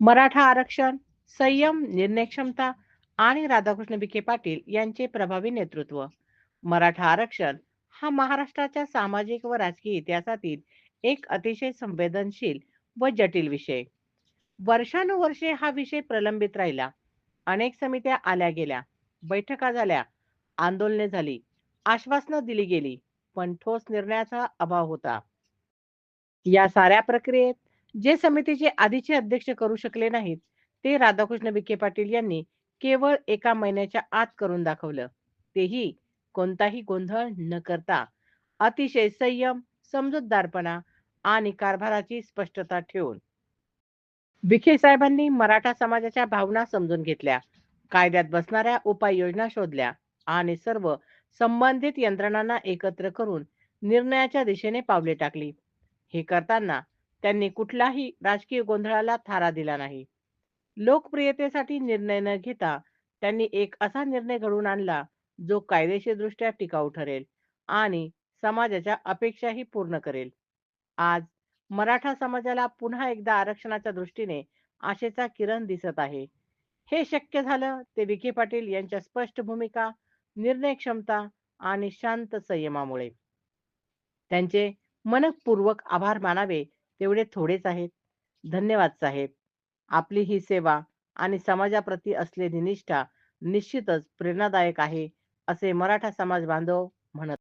मराठा आरक्षण संयम निर्णयक्षमता आणि राधाकृष्ण विखे पाटील यांचे प्रभावी नेतृत्व. मराठा आरक्षण हा महाराष्ट्राच्या सामाजिक व राजकीय इतिहासातील एक अतिशय संवेदनशील व जटिल विषय. वर्षानुवर्षे हा विषय प्रलंबित राहिला. अनेक समित्या आल्या गेल्या बैठका झाल्या आंदोलने झाली आश्वासनं दिली गेली पण ठोस निर्णयाचा अभाव होता. या साऱ्या प्रक्रियेत जे समितीचे आधीचे अध्यक्ष करू शकले नाहीत ते राधाकृष्ण विखे पाटील यांनी केवळ एका महिन्याच्या आत करून दाखवलं. तेही कोणताही गोंधळ न करता अतिशय संयम समजूतदारपणा आणि कारभाराची स्पष्टता ठेवून. विखे साहेबांनी मराठा समाजाच्या भावना समजून घेतल्या कायद्यात बसणाऱ्या उपाययोजना शोधल्या आणि सर्व संबंधित यंत्रणांना एकत्र करून निर्णयाच्या दिशेने पावले टाकली. हे करताना त्यांनी कुठलाही राजकीय गोंधळाला थारा दिला नाही. लोकप्रियतेसाठी निर्णय न घेता त्यांनी एक असा निर्णय घडवून आणला जो कायदेशीरदृष्ट्या टिकाऊ ठरेल आणि समाजाच्या अपेक्षाही पूर्ण करेल. आज मराठा समाजाला पुन्हा एकदा आरक्षणाच्या दृष्टीने आशेचा किरण दिसत आहे. हे शक्य झालं ते विखे पाटील यांच्या स्पष्ट भूमिका निर्णय क्षमता आणि शांत संयमामुळे. त्यांचे मनपूर्वक आभार मानावे तेवढे थोडेच आहेत. धन्यवाद साहेब. आपली ही सेवा आणि समाजाप्रती असलेली निष्ठा निश्चितच प्रेरणादायक आहे असे मराठा समाज बांधव म्हणत